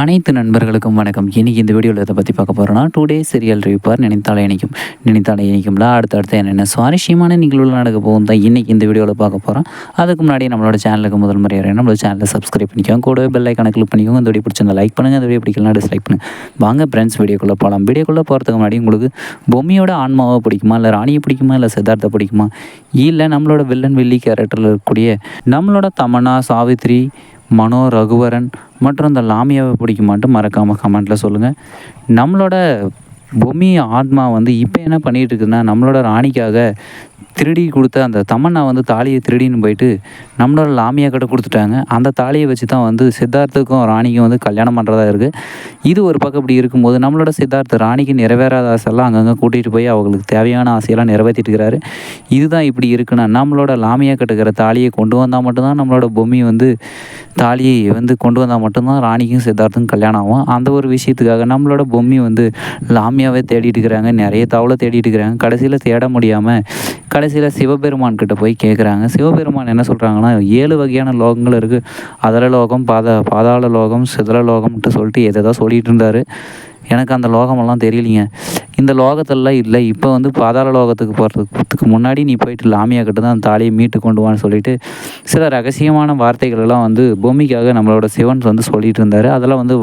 அனைத்து நண்பர்களுக்கும் வணக்கம். இன்றைக்கி இந்த வீடியோவில் இதை பற்றி பார்க்க போகிறோன்னா டூ டேஸ் சீரியல் ரிவிப்பார் நினைத்தாலே இணைக்கும் நினைத்தாலே இணைக்கும்ல அடுத்தடுத்து என்னென்ன சுவாரஸ்யமான நிகழ்வுகள் நடக்க போகும் தான் இன்றைக்கி இந்த வீடியோவில் பார்க்க போகிறோம் அதுக்கு முன்னாடி நம்மளோட சேனலுக்கு முதல் முறை வரேன் நம்மளோட சேனலை சப்ஸ்கிரைப் பண்ணிக்கோங்க. கூடவே பெல் ஐக்கான கிளிக் பண்ணிக்கோங்க. இந்த வீடியோ பிடிச்சிருந்தா லைக் பண்ணுங்கள் இந்த வீடியோ பிடிக்கலாம் டிஸ்லைக் பண்ணுங்கள் வாங்க ஃப்ரெண்ட்ஸ் வீடியோக்குள்ளே போகலாம் வீடியோக்குள்ளே போகிறதுக்கு முன்னாடி உங்களுக்கு பொம்மையோட ஆன்மாவை பிடிக்குமா? இல்லை ராணியை பிடிக்குமா? இல்லை சித்தார்த்தை பிடிக்குமா? இல்லை நம்மளோட வில்லன் வில்லி கேரக்டரில் இருக்கக்கூடிய நம்மளோட தமன்னா சாவித்ரி மனோ ரகுவரன் மற்றும் இந்த லாமியாவை பிடிக்குமான்ட்டு மறக்காமல் கமெண்ட்டில் சொல்லுங்கள் நம்மளோட பொம்மி ஆத்மா வந்து இப்போ என்ன பண்ணிகிட்டு இருக்குன்னா நம்மளோட ராணிக்காக திருடி கொடுத்த அந்த தமன்னா வந்து தாலியை திருடின்னு போயிட்டு நம்மளோட லாமியா கிட்ட கொடுத்துட்டாங்க. அந்த தாலியை வச்சு தான் வந்து சித்தார்த்துக்கும் ராணிக்கும் வந்து கல்யாணம் பண்ணுறதா இருக்குது இது ஒரு பக்கம் இப்படி இருக்கும்போது நம்மளோட சித்தார்த்த ராணிக்கு நிறைவேறாத ஆசையெல்லாம் அங்கங்கே கூட்டிகிட்டு போய் அவங்களுக்கு தேவையான ஆசையெல்லாம் நிறைவேற்றிட்டு இருக்கிறாரு இதுதான் இப்படி இருக்குன்னா நம்மளோட லாமியா கட்டுக்கிற தாலியை கொண்டு வந்தால் மட்டும்தான் நம்மளோட பொம்மி வந்து தாலியை வந்து கொண்டு வந்தால் மட்டும்தான் ராணிக்கும் சித்தார்த்துக்கும் கல்யாணம் ஆகும். அந்த ஒரு விஷயத்துக்காக நம்மளோட பொம்மி வந்து லாமியாவே தேடிட்டு இருக்கிறாங்க. நிறைய தவளை தேடிட்டு இருக்கிறாங்க. கடைசியில் தேட முடியாமல் கடைசியில் சிவபெருமான் கிட்ட போய் கேட்குறாங்க சிவபெருமான் என்ன சொல்கிறாங்கன்னா ஏழு வகையான லோகங்கள் இருக்குது அதர லோகம் பாத பாதாள லோகம் சிதல லோகம்ட்டு சொல்லிட்டு எதை சொல்லிகிட்டு இருந்தார். எனக்கு அந்த லோகமெல்லாம் தெரியலிங்க. இந்த லோகத்திலலாம் இல்லை. இப்போ வந்து பாதாள லோகத்துக்கு போகிறதுக்கு முன்னாடி நீ போயிட்டு லாமியா கிட்ட தான் அந்த தாலியை மீட்டு கொண்டு வான்னு சொல்லிட்டு சில ரகசியமான வார்த்தைகளெல்லாம் வந்து பூமிக்காக நம்மளோட சிவன் வந்து சொல்லிட்டு இருந்தார். அதெல்லாம் வந்து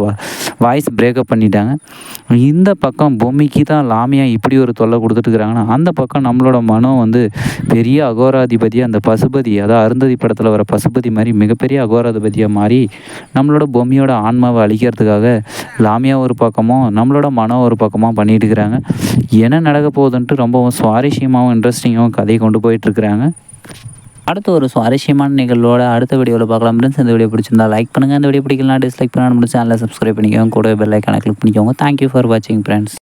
வாய்ஸ் பிரேக்கப் பண்ணிட்டாங்க. இந்த பக்கம் பூமிக்கு தான் லாமியா இப்படி ஒரு தொல்லை கொடுத்துட்டுருக்குறாங்கன்னா அந்த பக்கம் நம்மளோட மனம் வந்து பெரிய அகோராதிபதியாக அந்த பசுபதி அதாவது அருந்ததி படத்தில் வர பசுபதி மாதிரி மிகப்பெரிய அகோராதிபதியாக மாறி நம்மளோட பொம்மியோட ஆன்மாவை அழிக்கிறதுக்காக லாமியா ஒரு பக்கமும் நம்மளோட மனம் ஒரு பக்கமாக பண்ணிட்டு இருக்கிறாங்க. என்ன நடக்க போகுதுன்ட்டு ரொம்பவும் சுவாரஸ்யமாகவும் இன்ட்ரெஸ்டிங்காகவும் கதையை கொண்டு போயிட்டுருக்குறாங்க. அடுத்து ஒரு சுவாரஸ்யமான நிகழ்வோட அடுத்த வீடியோவில் பார்க்கலாம். ஃப்ரெண்ட்ஸ் இந்த வீடியோ பிடிச்சிருந்தா லைக் பண்ணுங்கள் இந்த வீடியோ பிடிக்கலாம் டிஸ்லைக் பண்ணால் முடிச்சு சேனலை சப்ஸ்கிரைப் பண்ணிக்கோங்க. கூட பெல் ஐக்கானை கிளிக் பண்ணிக்கோங்க. தேங்க்யூ ஃபார் வாட்சிங் ஃப்ரெண்ட்ஸ்